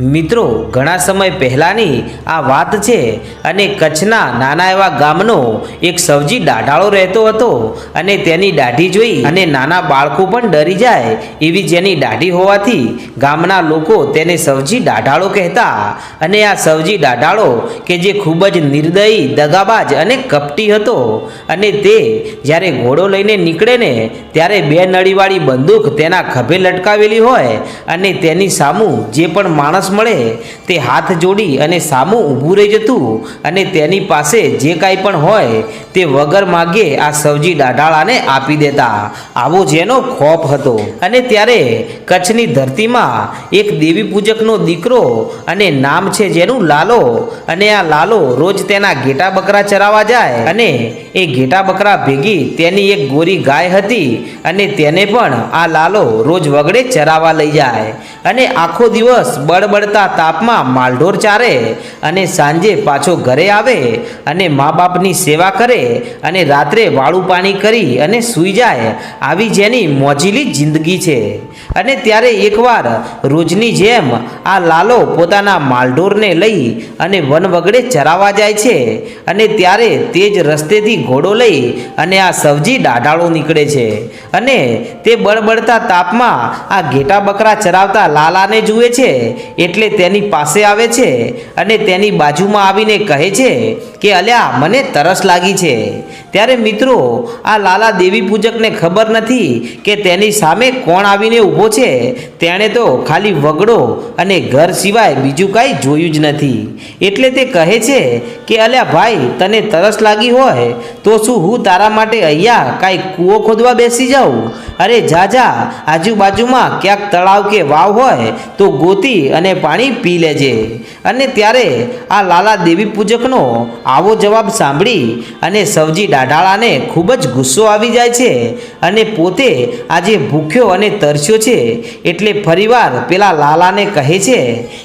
મિત્રો, ઘણા સમય પહેલાંની આ વાત છે અને કચ્છના નાના એવા ગામનો એક સવજી દાઢાળો રહેતો હતો અને તેની દાઢી જોઈ અને નાના બાળકો પણ ડરી જાય એવી જેની દાઢી હોવાથી ગામના લોકો તેને સવજી દાઢાળો કહેતા. અને આ સવજી દાઢાળો કે જે ખૂબ જ નિર્દયી, દગાબાજ અને કપટી હતો અને તે જ્યારે ઘોડો લઈને નીકળે ને ત્યારે બે નળીવાળી બંદૂક તેના ખભે લટકાવેલી હોય અને તેની સામું જે પણ માણસ મળે તે હાથ જોડી અને સામું ઊભું રહી જતું અને તેની પાસે જે કાંઈ પણ હોય તે વગર માગે આ સવજી દાઢાળાને આપી દેતા. આવો જેનો ખોફ હતો. અને ત્યારે કચ્છની ધરતીમાં એક દેવી પૂજકનો દીકરો અને નામ છે જેનું લાલો. અને આ લાલો રોજ તેના ઘેટા બકરા ચરાવા જાય. અને એ ઘેટા બકરા ભેગી તેની એક ગોરી ગાય હતી અને તેને પણ આ લાલો રોજ વગડે ચરાવા લઈ જાય. અને આખો દિવસ બળબડતા તાપમાં માલઢોર ચારે અને સાંજે પાછો ઘરે આવે અને મા બાપની સેવા કરે અને રાત્રે વાળું પાણી કરી અને સૂઈ જાય, આવી જેની મોજીલી જિંદગી છે. અને ત્યારે એકવાર રોજની જેમ આ લાલો પોતાના માલઢોરને લઈ અને વન વગડે ચરાવવા જાય છે. અને ત્યારે તે જ રસ્તેથી ઘોડો લઈ અને આ સવજી દાઢાળો નીકળે છે. અને તે બળબડતા તાપમાં આ ઘેટા બકરા ચરાવતા લાલાને જુએ છે. એટલે તેની પાસે આવે છે અને તેની બાજુમાં આવીને કહે છે કે, અલ્યા, મને તરસ લાગી છે. ત્યારે મિત્રો, આ લાલા દેવી પૂજકને ખબર નથી કે તેની સામે કોણ આવીને ઊભો છે, તેણે તો ખાલી વગડો અને ઘર સિવાય બીજું કાંઈ જોયું જ નથી. એટલે તે કહે છે કે, અલ્યા ભાઈ, તને તરસ લાગી હોય, તો શું હું તારા માટે અહીંયા કાંઈ કૂવો ખોદવા બેસી જાઉં? અરે જા જા, આજુબાજુમાં ક્યાંક તળાવ કે વાવ હોય, તો ગોતી અને પાણી પી લેજે. અને ત્યારે આ લાલા દેવી પૂજકનો આવો જવાબ સાંભળી અને સવજી દાઢાળાને ખૂબ જ ગુસ્સો આવી જાય છે અને પોતે આજે ભૂખ્યો અને તરસ્યો છે. એટલે ફરીવાર પેલા લાલાને કહે છે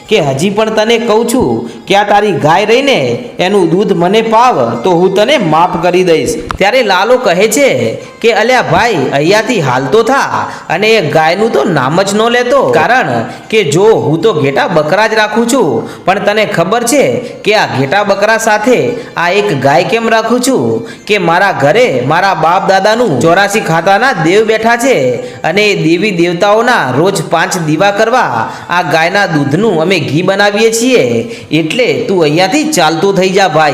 કે હજી પણ તને કહું છું કે આ તારી ગાય રહીને એનું દૂધ મને પાવ, તો હું તને માફ કરી દઈશ. ત્યારે લાલો કહે છે કે, અલ્યા ભાઈ, અહીંયાથી હાલતો થા. અને એ ગાયનું તો નામ જ ન લેતો. કારણ કે જો હું તો ઘેટા બકરા જ રાખું છું, પણ તને ખબર છે કે આ ઘેટા બકરા સાથે આ એક ગાય કેમ રાખું છું? કે મારા ઘરે મારા બાપ દાદાનું ચોરાસી ખાતાના દેવ બેઠા છે અને એ દેવી દેવતાઓના રોજ પાંચ દીવા કરવા આ ગાયના દૂધનું અમે ઘી બનાવીએ છીએ. એટલે તું અહીંયાથી ચાલતો થઈ જા ભાઈ.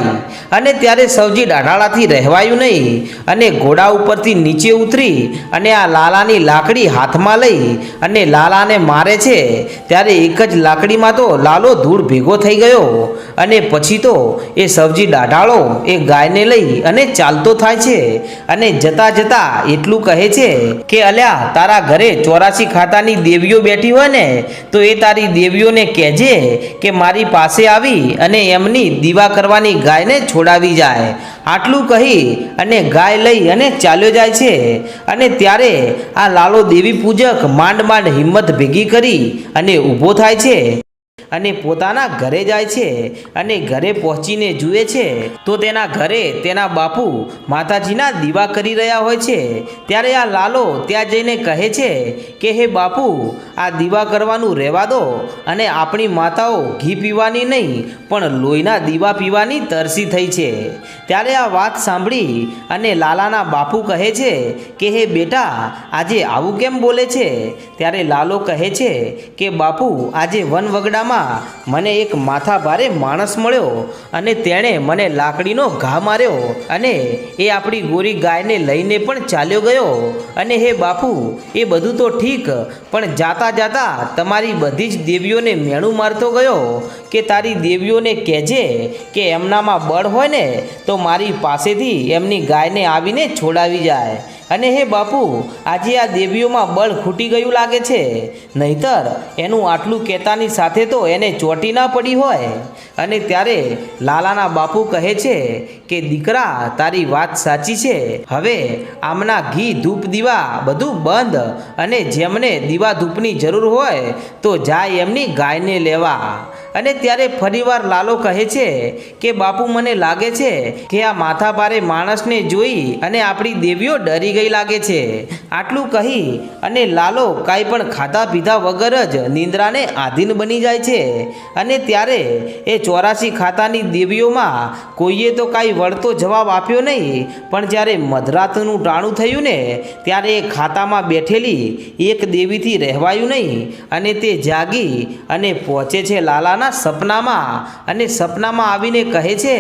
અને ત્યારે સવજી દાઢાળાથી રહેવાયું નહીં. અને ઘોડા ઉપરથી નીચે ઉતરી અને આ લાલાની લાકડી હાથમાં લઈ અને લાલાને મારે છે. ત્યારે એક જ લાકડીમાં તો લાલો ધૂળ ભેગો થઈ ગયો. અને પછી તો એ સવજી દાઢાળો એ ગાયને લઈ અને ચાલતો થાય છે. અને જતા જતા એટલું કહે છે કે, અલ્યા, તારા ઘરે ચોરાસી ખાતાની દેવીઓ બેઠી હોય ને, તો એ તારી દેવીઓને કહેજે કે મારી પાસે આવી અને એમની દીવા કરવાની ગાયને છોડાવી જાય. આટલું કહી અને ગાય લઈ અને ચાલ્યો જાય છે. અને ત્યારે આ લાલો દેવી પૂજક માંડ માંડ હિંમત ભેગી કરી અને ઊભો થાય છે. અને પોતાના ઘરે જાય છે અને ઘરે પહોંચીને જુએ છે, તો તેના ઘરે તેના બાપુ માતાજીના દીવા કરી રહ્યા હોય છે. ત્યારે આ લાલો ત્યાં જઈને કહે છે કે, હે બાપુ, આ દીવા કરવાનું રહેવા દો અને આપણી માતાઓ ઘી પીવાની નહીં, પણ લોહીના દીવા પીવાની તરસી થઈ છે. ત્યારે આ વાત સાંભળી અને લાલાના બાપુ કહે છે કે, હે બેટા, આજે આવું કેમ બોલે છે? ત્યારે લાલો કહે છે કે, બાપુ, આજે વન વગડામાં મને એક માથા ભારે માણસ મળ્યો અને તેણે મને લાકડીનો ઘા માર્યો અને એ આપણી ગોરી ગાયને લઈને પણ ચાલ્યો ગયો. અને હે બાપુ, એ બધું તો ઠીક, પણ જાતા જાતા તમારી બધી જ દેવીઓને મેણું મારતો ગયો કે તારી દેવીઓને કહેજે કે એમનામાં બળ હોય ને, તો મારી પાસેથી એમની ગાયને આવીને છોડાવી જાય. અને હે બાપુ, આજે આ દેવીઓમાં બળ ખૂટી ગયું લાગે છે. નહીતર એનું આટલું કહેતાની સાથે તો એને ચોટી ના પડી હોય. અને ત્યારે લાલાના બાપુ કહે છે કે, દીકરા, તારી વાત સાચી છે. હવે આમના ઘી, ધૂપ, દીવા બધું બંધ. અને જેમને દીવા, ધૂપની જરૂર હોય તો જાય એમની ગાયને લેવા. અને ત્યારે ફરીવાર લાલો કહે છે કે, બાપુ, મને લાગે છે કે આ માથા ભારે માણસને જોઈ અને આપણી દેવીઓ ડરી ગઈ લાગે છે. આટલું કહી અને લાલો કાંઈ પણ ખાધા પીધા વગર જ નિંદ્રાને આધીન બની જાય છે. અને ત્યારે એ ચોરાસી ખાતાની દેવીઓમાં કોઈએ તો કાંઈ વળતો જવાબ આપ્યો નહીં, પણ જ્યારે મધરાતનું ટાણું થયું ને, ત્યારે એ ખાતામાં બેઠેલી એક દેવીથી રહેવાયું નહીં અને તે જાગી અને પહોંચે છે લાલાના સપનામાં અને સપનામાં આવીને કહે છે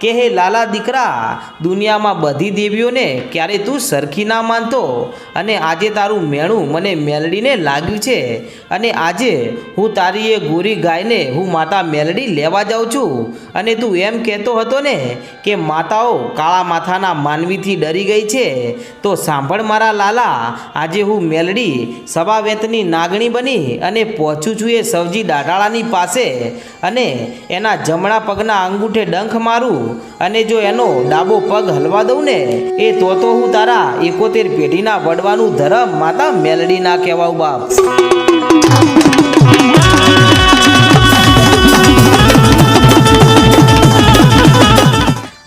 કે હે લાલા દીકરા, દુનિયામાં બધી દેવીઓને ક્યારે તું સરખી ના માનતો? અને આજે તારું મેણું મને મેલડીને લાગ્યું છે. અને આજે હું તારી એ ગોરી ગાયને હું માતા મેલડી લેવા જાઉં છું. અને તું એમ કહેતો હતો ને કે માતાઓ કાળા માથાના માનવીથી ડરી ગઈ છે. તો સાંભળ મારા લાલા, આજે હું મેલડી સવાવેતની નાગણી બની અને પહોંચું છું એ સવજી દાઢાળાની પાસે. અને એના જમણા પગના અંગૂઠે ડંખ મારું અને જો એનો ડાબો પગ હલવા દઉં ને, એ તો તો હું તારા એકોતેર પેઢીના વડવાનું ધરમ માતા મેલડી ના કહેવાઉં બાપ.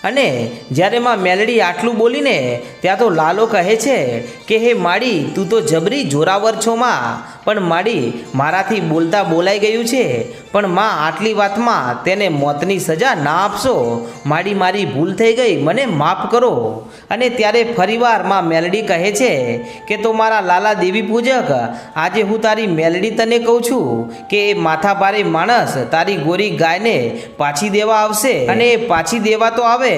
અને જ્યારે માં મેલડી આટલું બોલીને, ત્યાં તો લાલો કહે છે કે, હે માડી, તું તો જબરી જોરાવર છો માં. પણ માડી મારાથી બોલતા બોલાઈ ગયું છે. પણ માં આટલી વાતમાં તેને મોતની સજા ના આપશો. માડી મારી ભૂલ થઈ ગઈ, મને માફ કરો. અને ત્યારે ફરીવારમાં મેલડી કહે છે કે, તો મારા લાલા દેવી પૂજક, આજે હું તારી મેલડી તને કહું છું કે, એ માથા ભારે માણસ તારી ગોરી ગાયને પાછી દેવા આવશે. અને એ પાછી દેવા તો આવે,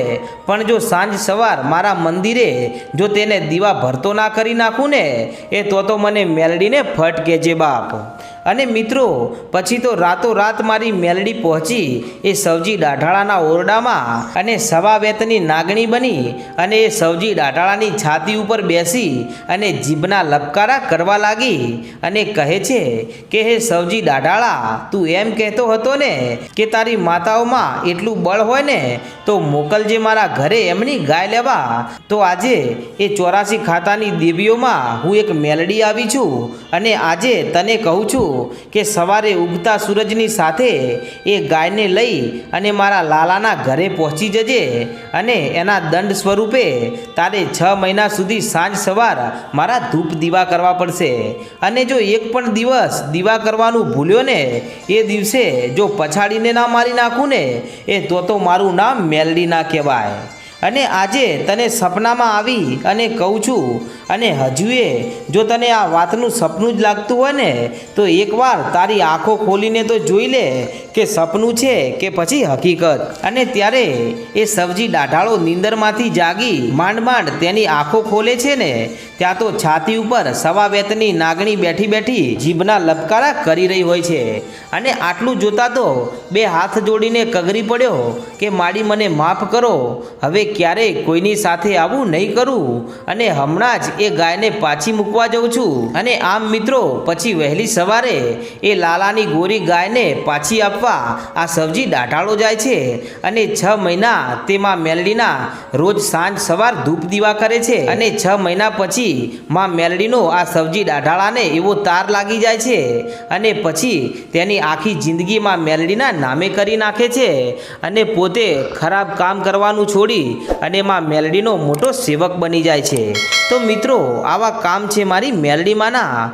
પણ જો સાંજ સવાર મારા મંદિરે જો તેને દીવા ભરતો ના કરી નાખું ને, એ તો તો મને મેલડીને ફટ કેજે બાપ અને મિત્રો, પછી તો રાતોરાત મારી મેલડી પહોંચી. એ સવજી દાઢાળાના ઓરડામાં અને સવા વેતની નાગણી બની અને એ સવજી દાઢાળાની છાતી ઉપર બેસી અને જીભના લપકારા કરવા લાગી અને કહે છે કે, હે સવજી દાઢાળા, તું એમ કહેતો હતો ને કે તારી માતાઓમાં એટલું બળ હોય ને, તો મોકલજે મારા ઘરે એમની ગાય લેવા. તો આજે એ ચોરાસી ખાતાની દેવીઓમાં હું એક મેલડી આવી છું અને આજે તને કહું છું કે સવારે ઉગતા સૂરજની સાથે એ ગાયને લઈ અને મારા લાલાના ઘરે પહોંચી જજે અને એના દંડ સ્વરૂપે તારે છ મહિના સુધી સાંજ સવાર મારા ધૂપ દીવા કરવા પડશે. અને જો એક પણ દિવસ દીવા કરવાનું ભૂલ્યો ને, એ દિવસે જો પછાડીને ના મારી નાખું ને, એ તો તો મારું નામ મેલડી ના કહેવાય. અને આજે તને સપનામાં આવી અને કહું છું અને હજુએ જો તને આ વાતનું સપનું જ લાગતું હોય ને, તો એકવાર તારી આંખો ખોલીને તો જોઈ લે કે સપનું છે કે પછી હકીકત. અને ત્યારે એ સબજી દાઢાળો નીંદરમાંથી જાગી માંડ માંડ તેની આંખો ખોલે છે ને, ત્યાં તો છાતી ઉપર સવા વેતની નાગણી બેઠી બેઠી જીભના લપકારા કરી રહી હોય છે. અને આટલું જોતા તો બે હાથ જોડીને કગરી પડ્યો કે માડી મને માફ કરો, હવે ક્યારેય કોઈની સાથે આવું નહીં કરું. અને હમણાં જ એ ગાયને પાછી મૂકવા જાઉં છું. અને આમ મિત્રો, પછી વહેલી સવારે એ લાલાની ગોરી ગાયને પાછી આપવા આ સબજી દાઢાળો જાય છે. અને છ મહિના તેમાં મેલડીના રોજ સાંજ સવાર ધૂપ દીવા કરે છે. અને છ મહિના પછી માં મેલડીનો આ સબ્જી દાઢાળાને એવો તાર લાગી જાય છે. અને પછી તેની આખી જિંદગીમાં મેલડીના નામે કરી નાખે છે. અને પોતે ખરાબ કામ કરવાનું છોડી અને માં મેલડીનો મોટો સેવક બની જાય છે. તો મિત્રો આવા કામ છે મારી મેલડીમાંના.